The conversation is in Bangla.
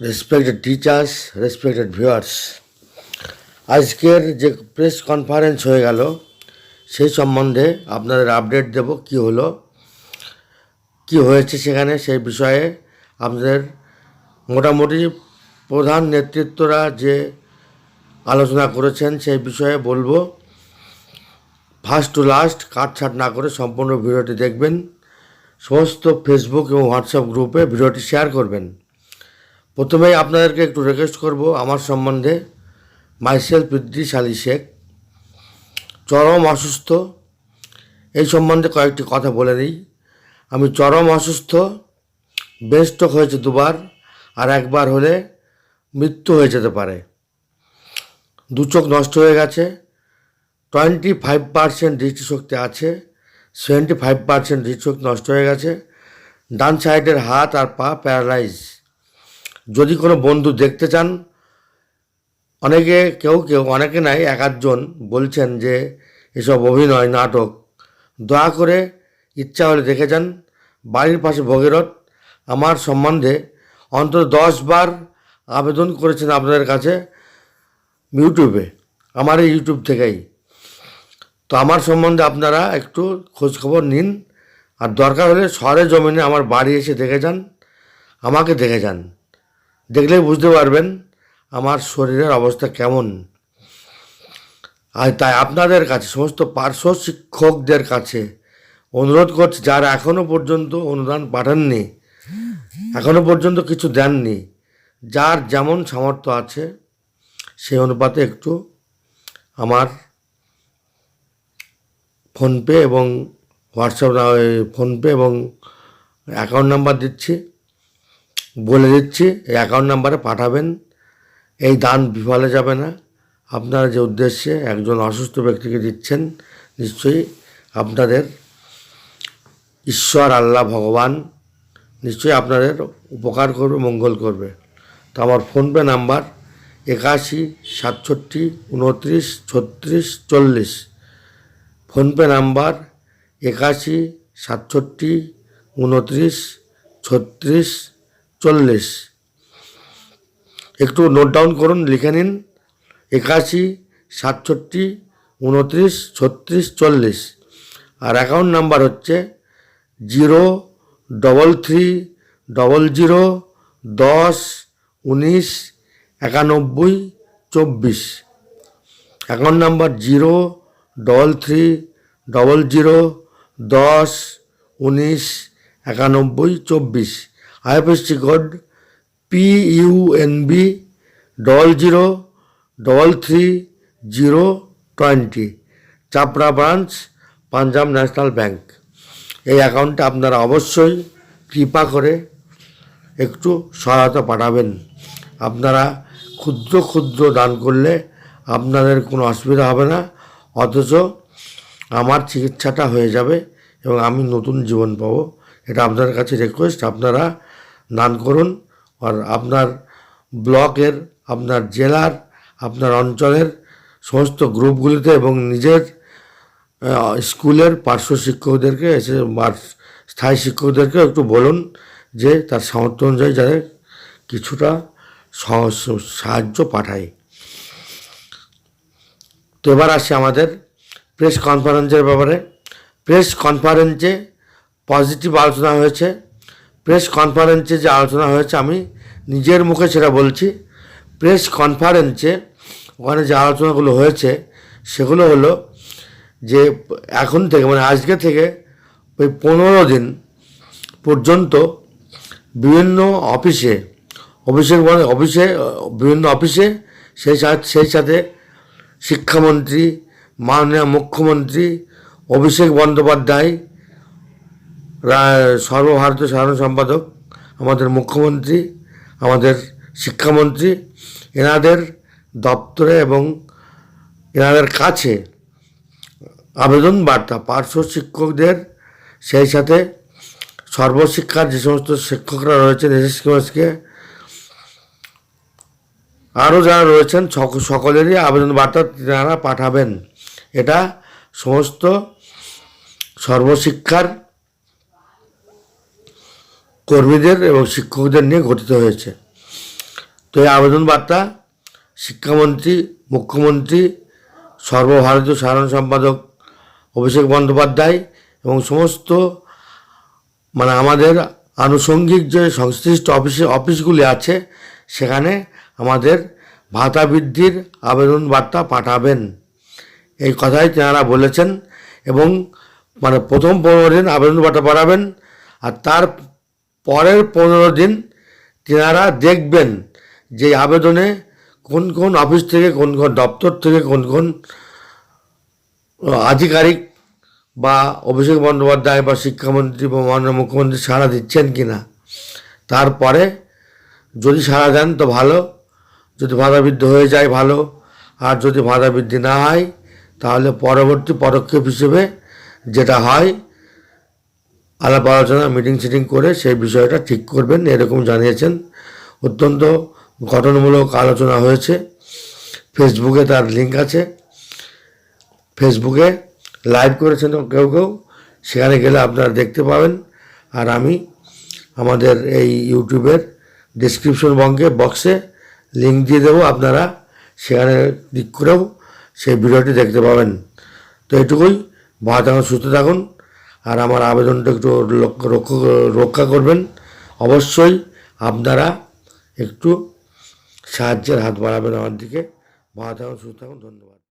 রেসপেক্টেড টিচার্স রেসপেক্টেড ভিউয়ার্স আজকের যে প্রেস কনফারেন্স হয়ে গেল, সেই সম্বন্ধে আপনাদের আপডেট দেব কি হলো, কি হয়েছে সেখানে, সেই বিষয়ে আপনাদের মোটামুটি প্রধান নেতৃত্বরা যে আলোচনা করেছেন সেই বিষয়ে বলব। ফার্স্ট টু লাস্ট কাটছাট না করে সম্পূর্ণ ভিডিওটি দেখবেন। সমস্ত ফেসবুক এবং হোয়াটসঅ্যাপ গ্রুপে ভিডিওটি শেয়ার করবেন। প্রথমেই আপনাদেরকে একটু রিকোয়েস্ট করব আমার সম্বন্ধে। মাইসেল পিদ্রি আলী শেখ চরম অসুস্থ। এই সম্বন্ধে কয়েকটি কথা বলে নিই। আমি চরম অসুস্থ বেস্টক হয়েছে দুবার, আর একবার হলে মৃত্যু হয়ে যেতে পারে। দু চোখ নষ্ট হয়ে গেছে টোয়েন্টি ফাইভ পার্সেন্ট দৃষ্টিশক্তি আছে সেভেন্টি ফাইভ পার্সেন্ট দৃষ্টিশক্তি নষ্ট হয়ে গেছে। ডান সাইডের হাত আর পা প্যারালাইজ যদি কোনো বন্ধু দেখতে চান, অনেকে কেউ কেউ, অনেকে নাই, এক আধজন বলছেন যে এসব অভিনয়, নাটক, দয়া করে ইচ্ছা হলে দেখে যান। বাড়ির পাশে ভগীরথ, আমার সম্বন্ধে অন্তত দশ বার আবেদন করেছেন আপনাদের কাছে ইউটিউবে, আমার এই ইউটিউব থেকেই। তো আমার সম্বন্ধে আপনারা একটু খোঁজখবর নিন, আর দরকার হলে শহরে জমিনে আমার বাড়ি এসে দেখে যান, আমাকে দেখে যান। দেখলেই বুঝতে পারবেন আমার শরীরের অবস্থা কেমন। আর তাই আপনাদের কাছে, সমস্ত পার্শ্ব শিক্ষকদের কাছে অনুরোধ করছি, যারা এখনও পর্যন্ত অনুদান পাঠাননি এখনও পর্যন্ত কিছু দেননি, যার যেমন সামর্থ্য আছে সেই অনুপাতে একটু আমার ফোনপে এবং হোয়াটসঅ্যাপ ফোনপে এবং অ্যাকাউন্ট নাম্বার দিচ্ছি। বলে দিচ্ছি, এই অ্যাকাউন্ট নাম্বারে পাঠাবেন। এই দান বিফলে যাবে না। আপনারা যে উদ্দেশ্যে একজন অসুস্থ ব্যক্তিকে দিচ্ছেন, নিশ্চয়ই আপনাদের ঈশ্বর, আল্লাহ, ভগবান নিশ্চয়ই আপনাদের উপকার করবে, মঙ্গল করবে। তো আমার ফোনপে নাম্বার একাশি, সাতষট্টি, উনত্রিশ, ছত্রিশ, চল্লিশ। ফোনপে নাম্বার একাশি, সাতষট্টি, উনত্রিশ, ছত্রিশ চল্লিশ। একটু নোট ডাউন করুন, লিখে নিন। একাশি, সাতষট্টি, উনত্রিশ, ছত্রিশ, চল্লিশ। আর অ্যাকাউন্ট নাম্বার হচ্ছে zero double three double zero দশ উনিশ একানব্বই চব্বিশ। Account number zero double three double zero দশ উনিশ একানব্বই চব্বিশ। IFSC code P U N B double zero double three zero twenty Chapra branch Punjab National Bank এই অ্যাকাউন্টে আপনারা অবশ্যই কৃপা করে একটু সহায়তা পাঠাবেন। আপনারা ক্ষুদ্র ক্ষুদ্র দান করলে আপনাদের কোনো অসুবিধা হবে না, অথচ আমার চিকিৎসাটা হয়ে যাবে এবং আমি নতুন জীবন পাবো। এটা আপনাদের কাছে রিকোয়েস্ট আপনারা দান করুন। আর আপনার ব্লকের, আপনার জেলার, আপনার অঞ্চলের সমস্ত গ্রুপগুলিতে এবং নিজের স্কুলের পার্শ্ব শিক্ষকদেরকে, এসে বা স্থায়ী শিক্ষকদেরকে একটু বলুন যে তার সামর্থ্য অনুযায়ী যাতে কিছুটা সাহায্য পাঠায়। তো এবার আসি আমাদের প্রেস কনফারেন্সের ব্যাপারে। প্রেস কনফারেন্সে পজিটিভ আলোচনা হয়েছে। প্রেস কনফারেন্সে যে আলোচনা হয়েছে, আমি নিজের মুখে সেটা বলছি। প্রেস কনফারেন্সে ওখানে যে আলোচনাগুলো হয়েছে, সেগুলো হলো যে এখন থেকে মানে আজকে থেকে ওই পনেরো দিন পর্যন্ত বিভিন্ন অফিসে, অফিসের মানে অফিসে, বিভিন্ন অফিসে, সেই সাথে সেই সাথে শিক্ষামন্ত্রী, মাননীয় মুখ্যমন্ত্রী, অভিষেক বন্দ্যোপাধ্যায় সর্বভারতীয় সাধারণ সম্পাদক, আমাদের মুখ্যমন্ত্রী, আমাদের শিক্ষামন্ত্রী, এনাদের দপ্তরে এবং এনাদের কাছে আবেদন বার্তা, পার্শ্ব শিক্ষকদের সেই সাথে সর্বশিক্ষার যে সমস্ত শিক্ষকরা রয়েছেন এসএসকে আরও যারা রয়েছেন, সক- সকলেরই আবেদন বার্তা তারা পাঠাবেন। এটা সমস্ত সর্বশিক্ষার কর্মীদের এবং শিক্ষকদের নিয়ে গঠিত হয়েছে। তো এই আবেদন বার্তা শিক্ষামন্ত্রী, মুখ্যমন্ত্রী, সর্বভারতীয় সাধারণ সম্পাদক অভিষেক বন্দ্যোপাধ্যায় এবং সমস্ত মানে আমাদের আনুষঙ্গিক যে সংশ্লিষ্ট অফিসে, অফিসগুলি আছে, সেখানে আমাদের ভাতা বৃদ্ধির আবেদন বার্তা পাঠাবেন। এই কথাই তেনারা বলেছেন এবং মানে প্রথম পনেরো দিন আবেদন বার্তা পাঠাবেন আর তার পরের পনেরো দিন তেনারা দেখবেন যে আবেদনে কোন কোন অফিস থেকে, কোন কোন দপ্তর থেকে, কোন কোন আধিকারিক বা অভিষেক বন্দ্যোপাধ্যায় বা শিক্ষামন্ত্রী বা মাননীয় মুখ্যমন্ত্রী সাড়া দিচ্ছেন কি না তারপরে যদি সাড়া দেন তো ভালো, যদি বাধাবৃদ্ধি হয়ে যায় ভালো, আর যদি বাধাবৃদ্ধি না হয় তাহলে পরবর্তী পদক্ষেপ হিসেবে যেটা হয় আলাপ আলোচনা মিটিং সিটিং করে সেই বিষয়টা ঠিক করবেন, এরকম জানিয়েছেন। অত্যন্ত গঠনমূলক আলোচনা হয়েছে। ফেসবুকে তার লিঙ্ক আছে। ফেসবুকে লাইভ করেছেন কেউ কেউ, সেখানে গেলে আপনারা দেখতে পাবেন। আর আমি আমাদের এই ইউটিউবের ডিসক্রিপশন বঙ্গে বক্সে লিঙ্ক দিয়ে দেবো, আপনারা সেখানে ক্লিক করেও সেই ভিডিওটি দেখতে পাবেন। তো এটুকুই থাকুন, সুস্থ থাকুন। আর আমার আবেদনটা একটু রক্ষা করবেন। অবশ্যই আপনারা একটু সাহায্যের হাত বাড়াবেন আমার দিকে। ভালো থাকুন, সুস্থ থাকুন, ধন্যবাদ।